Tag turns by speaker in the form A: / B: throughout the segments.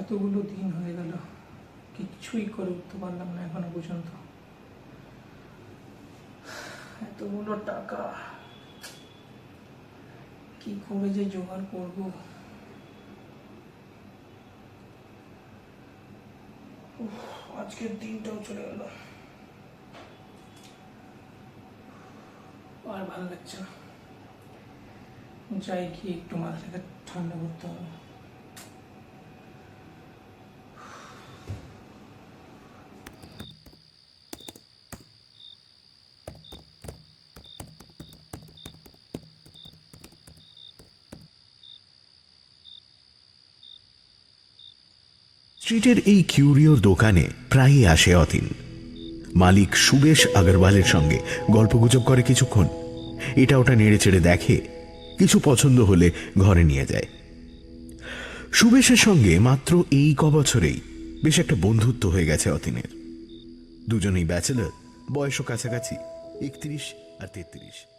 A: এতগুলো দিন হয়ে গেল, কিচ্ছুই করে উঠতে পারলাম না এখনও পর্যন্ত। এতগুলো টাকা, কি করে যে জোগাড় করব? আজকের দিনটাও চলে গেল। আর ভালো লাগছে না। যাই গিয়ে একটু মাথাটাকে ঠান্ডা করতে হবে।
B: স্ট্রিটের এই কিউরিওর দোকানে প্রায়ই আসে অতীন। মালিক সুবেশ আগরওয়ালের সঙ্গে গল্পগুজব করে কিছুক্ষণ। এটা ওটা নেড়ে চেড়ে দেখে কিছু পছন্দ হলে ঘরে নিয়ে যায়। সুবেশের সঙ্গে মাত্র এই কবছরেই বেশ একটা বন্ধুত্ব হয়ে গেছে অতীনের। দুজনেই ব্যাচেলর, বয়সও কাছাকাছি, একত্রিশ আর তেত্রিশ।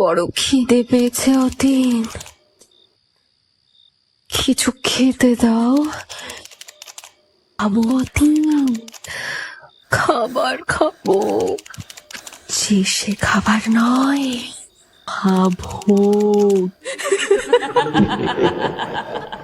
C: বড় খিদে পেয়েছে অতীন। কিছু খেতে দাও। খাব অতীন। খাবার খাব। যে সে খাবার নয়, খাব।